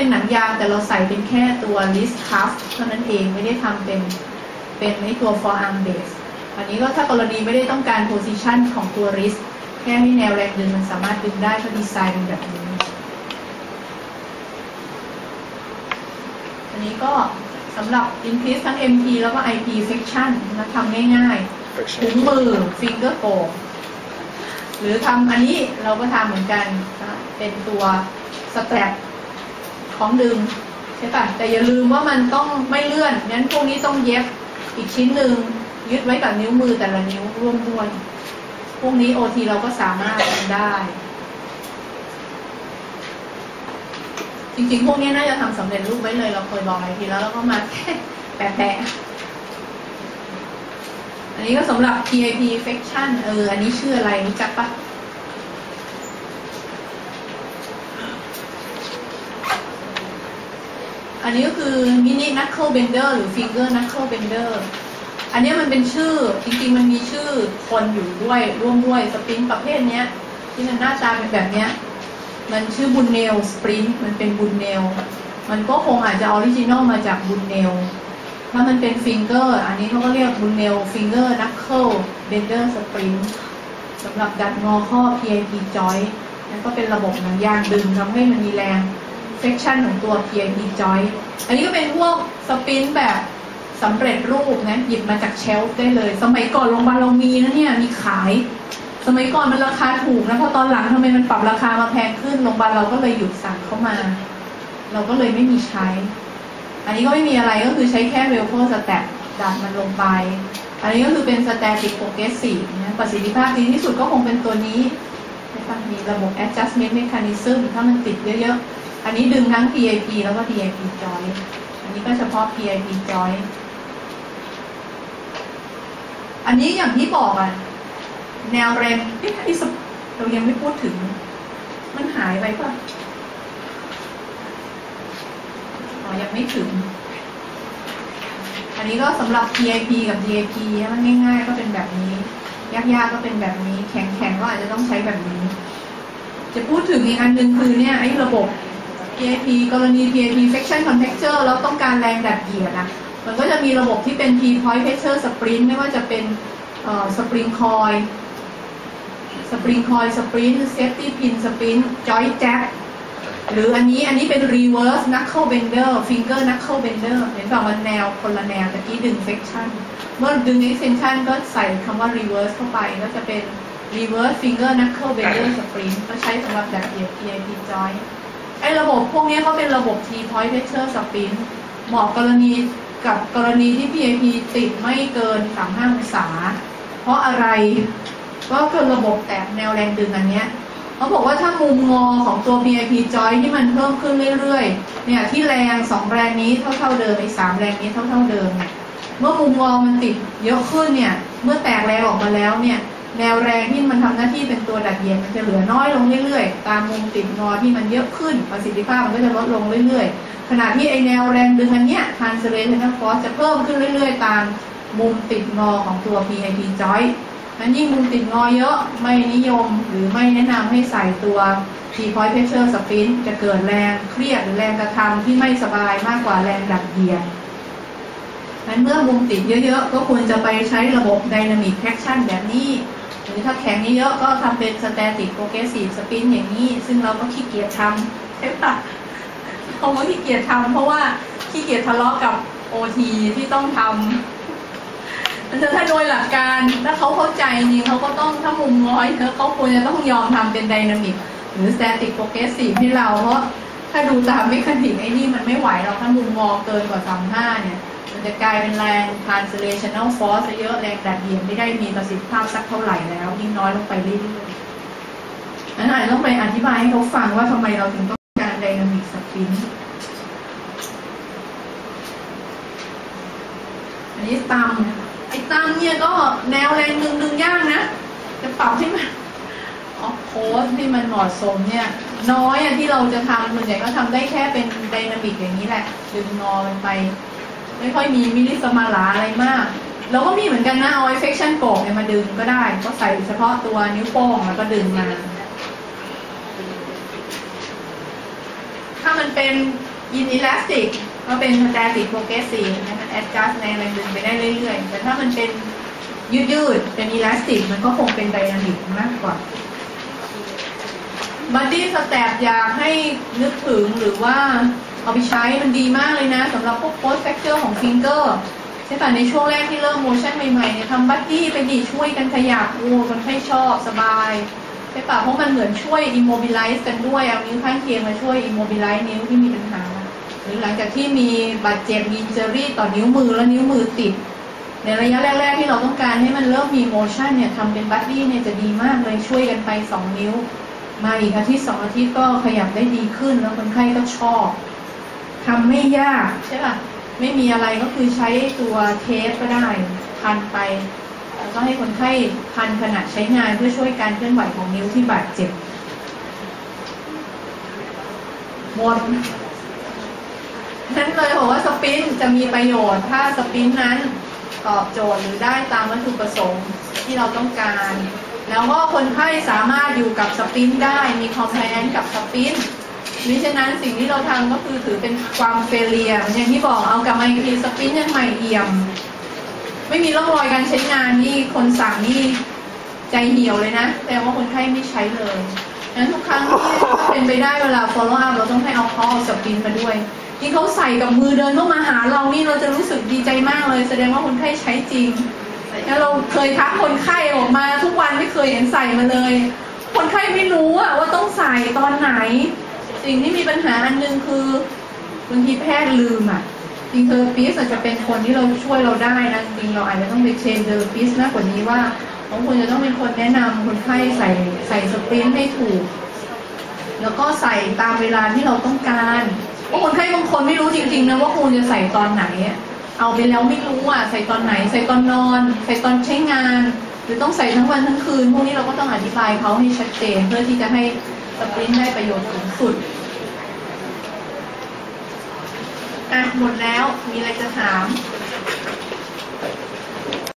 เป็นหนังยางแต่เราใส่เป็นแค่ตัว list cuff เท่านั้นเองไม่ได้ทำเป็นเป็นในตัว forearm base อันนี้ก็ถ้ากรณีไม่ได้ต้องการ position ของตัว wrist แค่ให้แนวแรงดึงมันสามารถดึงได้ก็ดีไซน์เป็นแบบนี้ อันนี้ก็สำหรับ increase ทั้ง MP แล้วก็ IP section นะทำง่ายๆถุงมือ finger g o หรือทำอันนี้เราก็ทำเหมือนกันนะเป็นตัวสแตรป ของดึงใช่ป่ะแต่อย่าลืมว่ามันต้องไม่เลื่อนงั้นพวกนี้ต้องเย็บอีกชิ้นหนึ่งยึดไว้กับนิ้วมือแต่ละนิ้วร่วมด้วยพวกนี้โอทีเราก็สามารถทำได้ จริงๆ พวกนี้น่าจะทำสำเร็จรูปไว้เลย เราเคยบอกไอทีแล้วเราก็มาแค่แปะๆอันนี้ก็สำหรับ PIP section เออ อันนี้ชื่ออะไรรู้จักปะ นนี้ก็คือมินินั c เ l e bender หรือ finger knuckle bender อันนี้มันเป็นชื่อจริงๆ มันมีชื่อคนอยู่ด้วยร่วมด้วยสปรินประเภทเนี้ย ที่มันหน้าตาเป็นแบบเนี้ย มันชื่อบุญเนลสปรินมันเป็นบุญเนลมันก็คงอาจจะออริจินอลมาจากบุญเนลถ้ามันเป็นฟิงเกอร์อันนี้เขาก็เรียกบุญเนลฟิงเกอร์นักเคิลเบนเดอร์สปรินสำหรับดัดงอข้อ PIP joint นั่นก็เป็นระบบหนังยางดึงทำให้มันมีแรง section ของตัว PIP joint อันนี้ก็เป็นพวกสปรินแบบสำเร็จรูปนะหยิบมาจากเชลฟ์ได้เลย สมัยก่อนโรงพยาบาลเรามีนะเนี่ยมีขาย สมัยก่อนมันราคาถูกนะพอตอนหลังทำไมมันปรับราคามาแพงขึ้นโรงพยาบาลเราก็เลยหยุดสั่งเข้ามา เราก็เลยไม่มีใช้ อันนี้ก็ไม่มีอะไรก็คือใช้แค่เวลโคสแตทดัดมันลงไป อันนี้ก็คือเป็นสแตติกโปรเกสซีฟนะประสิทธิภาพดีที่สุดก็คงเป็นตัวนี้นะคะมีระบบ adjustment mechanism ถ้ามันติดเยอะๆ อันนี้ดึงทั้ง PIP แล้วก็ PIP joint อันนี้ก็เฉพาะ PIP joint อันนี้อย่างที่บอกอะแนวแรงที่ที่สุดเรายังไม่พูดถึง มันหายไปป่ะอ๋อยังไม่ถึง อันนี้ก็สำหรับ PIP กับ DIP มันง่ายๆ ก็เป็นแบบนี้ ยากๆ ก็เป็นแบบนี้ แข็งๆ ก็อาจจะต้องใช้แบบนี้ จะพูดถึงอีกอันหนึ่งคือเนี่ยไอ้ระบบ PIP กรณี PIP section contactor แล้วต้องการแรงดัดเหยียดนะมันก็จะมีระบบที่เป็น T point pressure sprint ไม่ว่าจะเป็นสปริงคอยสปริงคอยสปรินเซฟตี้พินสปรินจอยแจ็คหรืออันนี้อันนี้เป็น reverse knuckle bender finger knuckle bender เห็นป่ะมันแนวคนละแนวตะกี้ดึง section เมื่อดึง extension ก็ใส่คำว่า reverse เข้าไปก็จะเป็น reverse finger knuckle bender sprint ก็ใช้สำหรับดัดเหยียด PIP joint ไอ้ระบบพวกนี้เขาเป็นระบบ T point pressure spin เหมาะกรณีกับกรณีที่ PIP ติดไม่เกิน 35องศา เพราะอะไร ก็คือระบบแตกแนวแรงดึงอันเนี้ยเขาบอกว่าถ้ามุมงอของตัว PIP joint ที่มันเพิ่มขึ้นเรื่อยๆ เนี่ยที่แรงสองแรงนี้เท่าๆเดิมอ้สามแรงนี้เท่าๆเดิม เมื่อมุมงอมันติดเยอะขึ้นเนี่ย เมื่อแตกแรงออกมาแล้วเนี่ย แนวแรงที่มันทำหน้าที่เป็นตัวดัดเยียดมันจะเหลือน้อยลงเรื่อยๆ ตามมุมติดงอที่มันเยอะขึ้นประสิทธิภาพมันก็จะลดลงเรื่อยๆ ขณะที่ไอแนวแรงดึงอันเนี้ย translational force จะเพิ่มขึ้นเรื่อยๆ ตามมุมติดงอของตัว PIP joint นั้นยิ่งมุมติดงอเยอะไม่นิยมหรือไม่แนะนำให้ใส่ตัว T point pressure spin จะเกิดแรงเครียดหรือแรงกระทำที่ไม่สบายมากกว่าแรงดัดเยียดนั้นเมื่อมุมติดเยอะๆ ก็ควรจะไปใช้ระบบ dynamic traction แบบนี้ หรือถ้าแข็งเยอะก็ทำเป็น static progressive sprint อย่างนี้ ซึ่งเราก็ขี้เกียจทำใช่ปะเขาก็ขี้เกียจทำเพราะว่าขี้เกียจทะเลาะกับ OT ที่ต้องทำมันจะถ้าโดยหลักการถ้าเขาเข้าใจจริงเขาก็ต้องถ้ามุมง้อยเธอเขาควรจะต้องยอมทำเป็นไดนามิกหรือ static progressive ให้เราเพราะถ้าดูตามเมคานิกไอ้นี่มันไม่ไหวเราถ้ามุมงองเกินกว่า35เนี่ย มันจะกลายเป็นแรง translational force เยอะแรงดัดเหยียดไม่ได้มีประสิทธิภาพสักเท่าไหร่แล้ว ยิ่งน้อยลงไปเรื่อยๆนั้นอาจจะต้องไปอธิบายให้เขาฟังว่าทำไมเราถึงต้องการไดนามิกสปรินอันนี้ตามไอ้ตามเนี่ยก็แนวแรงดึงดึงยากนะ จะปรับให้มันออฟโพสที่มันเหมาะสมเนี่ย น้อยอะที่เราจะทำส่วนใหญ่ก็ทำได้แค่เป็นไดนามิกอย่างนี้แหละ ดึงงอมันไป ไม่ค่อยมีมิลิสมาลาอะไรมากเราก็มีเหมือนกันนะเอาไอ้เฟคชั่นโกกเนี่ยมาดึงก็ได้ ก็ใส่เฉพาะตัวนิ้วโป้งแล้วก็ดึงมา ถ้ามันเป็นเป็น inelastic ก็เป็น static progressive นะ adjust ในแรดึงไปได้เรื่อยๆ แต่ถ้ามันเป็นยืดๆเป็น elastic มันก็คงเป็น dynamic มากกว่า body step อยากให้นึกถึงหรือว่า เอาไปใช้มันดีมากเลยนะสำหรับพวก post fracture ของ finger ใช่ป่ะในช่วงแรกที่เริ่ม motion ใหม่ๆเนี่ยทำบัดดี้ไปดิช่วยกันขยับโอ้คนไข้ชอบสบายใช่ป่ะเพราะมันเหมือนช่วย immobilize กันด้วยเอานิ้วข้างเคียงมาช่วย immobilize นิ้วที่มีปัญหา หรือหลังจากที่มีบาดเจ็บมี injury ต่อนิ้วมือแล้วนิ้วมือติดในระยะแรก ๆ ที่เราต้องการให้มันเริ่มมี motion เนี่ยทำเป็นบัดดี้เนี่ยจะดีมากเลยช่วยกันไป 2 นิ้ว มาอีกอาทิตย์สองอาทิตย์ก็ขยับได้ดีขึ้นแล้วคนไข้ก็ชอบ ทำไม่ยากใช่ป่ะไม่มีอะไรก็คือใช้ตัวเทปก็ได้พันไปแล้วก็ให้คนไข้พันขณะใช้งานเพื่อช่วยการเคลื่อนไหวของนิ้วที่บาดเจ็บหมดนั้นเลยบอกว่าสปรินต์จะมีประโยชน์ ถ้าสปรินต์นั้นตอบโจทย์หรือได้ตามวัตถุประสงค์ที่เราต้องการ แล้วก็คนไข้สามารถอยู่กับสปรินต์ได้มีคอมเพลนกับสปรินต์ มิฉะนั้นสิ่งที่เราทำก็คือถือเป็นความเฟลเลียอย่างที่บอกเอากลับมาอีกทีสปรินยังใหม่เอี่ยม ไม่มีร่องรอยการใช้งานนี่คนสั่งนี่ใจเหี่ยวเลยนะ แต่ว่าคนไข้ไม่ใช้เลยงั้นทุกครั้งที่เป็นไปได้เวลา follow up เราต้องให้เอาเขาเอาสปรินมาด้วยที่เขาใส่กับมือเดินเข้ามาหาเรานี่เราจะรู้สึกดีใจมากเลย แสดงว่าคนไข้ใช้จริงแล้วเราเคยทักคนไข้ออกมาทุกวันไม่เคยเห็นใส่มาเลย คนไข้ไม่รู้อะว่าต้องใส่ตอนไหน สิ่งที่มีปัญหาอันหนึ่งคือบางทีแพทย์ลืมอะจริงเทอร์ปิสอาจจะเป็นคนที่เราช่วยเราได้นะจริงเราอาจจะต้องไปเทรนเทอร์ปิสมากกว่านี้ว่าบางคนจะต้องเป็นคนแนะนำคนไข้ใส่ใส่สปรินต์ให้ถูก แล้วก็ใส่ตามเวลาที่เราต้องการเพราะคนไข้บางคนไม่รู้จริงๆนะว่าควรจะใส่ตอนไหน เอาไปแล้วไม่รู้อะใส่ตอนไหน ใส่ตอนนอน ใส่ตอนใช้งาน หรือต้องใส่ทั้งวันทั้งคืนพวกนี้เราก็ต้องอธิบายเขาให้ชัดเจนเพื่อที่จะให้สปรินต์ได้ประโยชน์สูงสุด อะหมดแล้วมีอะไรจะถาม